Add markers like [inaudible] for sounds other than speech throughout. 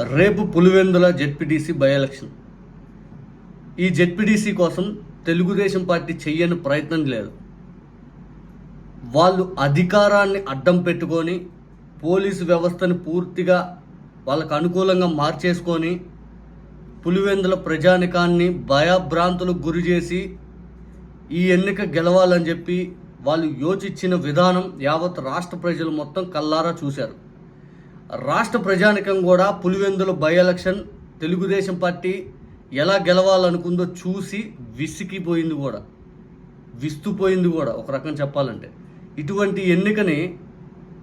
రేపు Pulivendula ZPTC by election ఈ ZPTC కోసం తెలుగుదేశం పార్టీ చెయ్యని ప్రయత్నం లేదు. వాళ్ళు అధికారాన్ని అడ్డం పెట్టుకొని పోలీసు వ్యవస్థను పూర్తిగా వాళ్ళకు అనుకూలంగా మార్చేసుకొని పులివెందుల ప్రజానికాన్ని భయభ్రాంతులకు గురి చేసి ఈ ఎన్నిక గెలవాలని చెప్పి వాళ్ళు యోచించిన విధానం యావత్ రాష్ట్ర ప్రజలు మొత్తం కల్లారా చూశారు. రాష్ట్ర ప్రజానికం కూడా Pulivendula by election Telugu Desam party ఎలా గెలవాలనుకుందో చూసి విసికిపోయింది కూడా. విస్తుపోయింది కూడా ఒక రకం చెప్పాలంటే. ఇటువంటి ఎన్నికని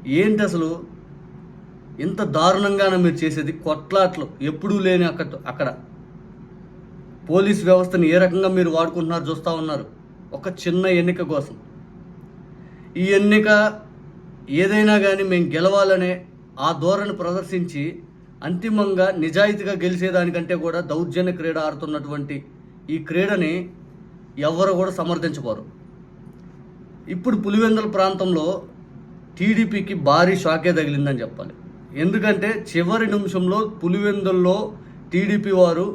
ఏంటి అసలు? ఇంత దారుణంగానే మీరు చేసేది? కొట్లాట్లు ఎప్పుడూ లేని అక్కడ అక్కడ. పోలీస్ వ్యవస్థని ఏ రకంగా మీరు వాడుకుంటున్నారు చూస్తూ ఉన్నారు. ఒక చిన్న ఎన్నిక కోసం. ఈ ఎన్నిక ఏదైనా కానీ మేము గెలవాలనే ఆ ధోరణి ప్రదర్శించి అంతిమంగా నిజాయితీగా గెలిచేదానికంటే కూడా దౌర్జన్య క్రీడ ఆడుతున్నటువంటి ఈ క్రీడని ఎవరు కూడా సమర్థించబోరు ఇప్పుడు పులివెందుల ప్రాంతంలో టీడీపీకి భారీ షాకే తగిలిందని చెప్పాలి. ఎందుకంటే చివరి నిమిషంలో పులివెందుల్లో టీడీపీ వారు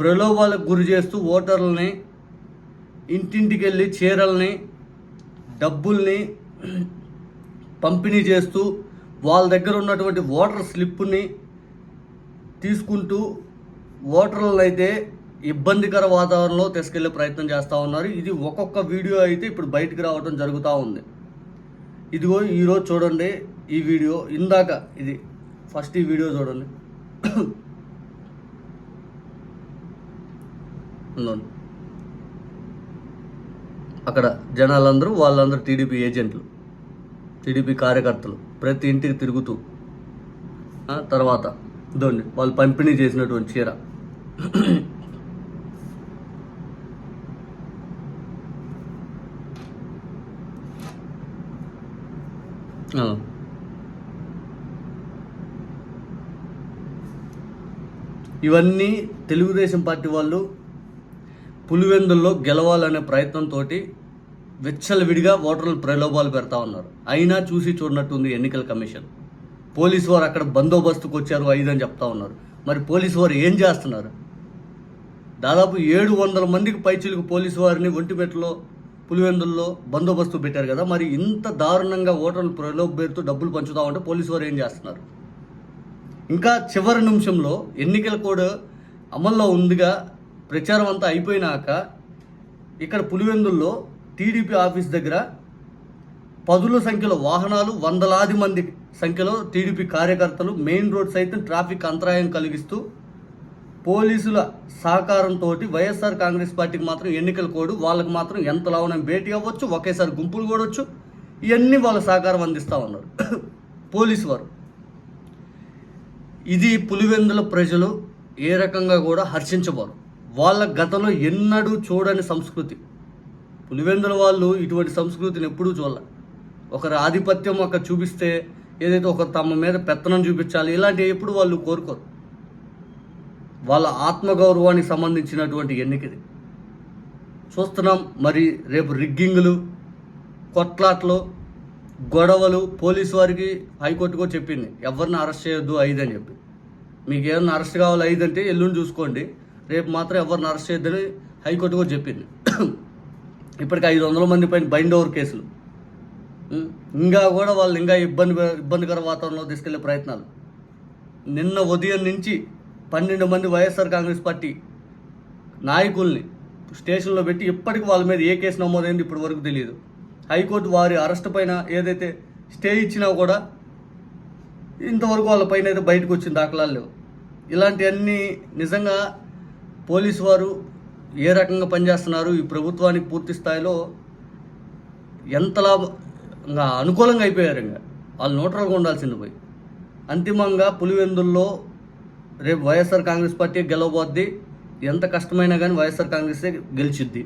ప్రలోభాలకు గురి చేస్తూ ఓటర్లని ఇంటింటికి వెళ్ళి చీరల్ని డబ్బుల్ని పంపిణీ చేస్తూ వాళ్ళ దగ్గర ఉన్నటువంటి ఓటర్ స్లిప్ని తీసుకుంటూ ఓటర్లను అయితే ఇబ్బందికర వాతావరణంలో తీసుకెళ్ళే ప్రయత్నం చేస్తూ ఉన్నారు. ఇది ఒక్కొక్క వీడియో అయితే ఇప్పుడు బయటికి రావడం జరుగుతూ ఉంది. ఇదిగో ఈరోజు చూడండి ఈ వీడియో. ఇందాక ఇది ఫస్ట్ ఈ వీడియో చూడండి. అక్కడ జనాలందరూ వాళ్ళందరూ టీడీపీ ఏజెంట్లు టీడీపీ కార్యకర్తలు. ప్రతి ఇంటికి తిరుగుతూ తర్వాత దోని వాళ్ళు పంపిణీ చేసినటువంటి చీర. ఇవన్నీ తెలుగుదేశం పార్టీ వాళ్ళు పులివెందుల్లో గెలవాలనే ప్రయత్నంతో విచ్చలవిడిగా ఓటర్లు ప్రలోభాలు పెడతా ఉన్నారు. అయినా చూసి చూడనట్టుంది ఎన్నికల కమిషన్. పోలీసు వారు అక్కడ బందోబస్తుకు వచ్చారు ఐదు అని చెప్తా ఉన్నారు. మరి పోలీసు వారు ఏం చేస్తున్నారు? దాదాపు ఏడు వందల మందికి పైచిలకు పోలీసు వారిని ఒంటిమెట్లో పులివెందుల్లో బందోబస్తు పెట్టారు కదా మరి ఇంత దారుణంగా ఓటర్లు ప్రలోభ పేరుతో డబ్బులు పంచుతా ఉంటే పోలీసు వారు ఏం చేస్తున్నారు? ఇంకా చివరి నిమిషంలో ఎన్నికల కోడ్ అమల్లో ఉందిగా ప్రచారం అంతా అయిపోయినాక ఇక్కడ పులివెందుల్లో టీడీపీ ఆఫీస్ దగ్గర పదుల సంఖ్యలో వాహనాలు వందలాది మంది సంఖ్యలో టీడీపీ కార్యకర్తలు మెయిన్ రోడ్ సైతం ట్రాఫిక్ అంతరాయం కలిగిస్తూ పోలీసుల సహకారంతో వైఎస్ఆర్ కాంగ్రెస్ పార్టీకి మాత్రం ఎన్నికల కోడు వాళ్ళకి మాత్రం ఎంత లావున భేటీ అవ్వచ్చు ఒకేసారి గుంపులు కూడవచ్చు ఇవన్నీ వాళ్ళ సహకారం అందిస్తూ ఉన్నారు. [coughs] పోలీసు వారు. ఇది పులివెందుల ప్రజలు ఏ రకంగా కూడా హర్షించబోరు. వాళ్ళ గతంలో ఎన్నడూ చూడని సంస్కృతి. పులివెందుల వాళ్ళు ఇటువంటి సంస్కృతిని ఎప్పుడూ చూడాల. ఒకరి ఆధిపత్యం ఒక చూపిస్తే ఏదైతే ఒక తమ మీద పెత్తనం చూపించాలి ఇలాంటివి ఎప్పుడు వాళ్ళు కోరుకోరు. వాళ్ళ ఆత్మగౌరవానికి సంబంధించినటువంటి ఎన్నికది చూస్తున్నాం మరి రేపు రిగ్గింగులు కొట్లాట్లు గొడవలు పోలీసు వారికి హైకోర్టుకో చెప్పింది. ఎవరిని అరెస్ట్ చేయొద్దు ఐదు అని చెప్పి. మీకు ఏమన్నా అరెస్ట్ కావాలి ఐదు అంటే ఎల్లుండి చూసుకోండి. రేపు మాత్రం ఎవరిని అరెస్ట్ చేయొద్దని హైకోర్టుకో చెప్పింది. ఇప్పటికి ఐదు వందల మంది పైన బైండ్ ఓవర్ కేసులు. ఇంకా కూడా వాళ్ళు ఇంకా ఇబ్బంది ఇబ్బందికర వాతావరణంలో తీసుకెళ్ళే ప్రయత్నాలు. నిన్న ఉదయం నుంచి పన్నెండు మంది వైఎస్ఆర్ కాంగ్రెస్ పార్టీ నాయకుల్ని స్టేషన్లో పెట్టి ఇప్పటికి వాళ్ళ మీద ఏ కేసు నమోదైంది ఇప్పటి వరకు తెలియదు. హైకోర్టు వారి అరెస్ట్ పైన ఏదైతే స్టే ఇచ్చినా కూడా ఇంతవరకు వాళ్ళ పైన అయితే బయటకు వచ్చిన దాఖలాలు లేవు. ఇలాంటివన్నీ నిజంగా పోలీసు వారు ఏ రకంగా పనిచేస్తున్నారు? ఈ ప్రభుత్వానికి పూర్తి స్థాయిలో ఎంతలా ఇంకా అనుకూలంగా అయిపోయారు ఇంకా వాళ్ళు న్యూట్రల్గా ఉండాల్సింది పోయి. అంతిమంగా పులివెందుల్లో రేపు వైఎస్ఆర్ కాంగ్రెస్ పార్టీ గెలవబోద్ది. ఎంత కష్టమైనా కానీ వైఎస్ఆర్ కాంగ్రెసే గెలిచిద్ది.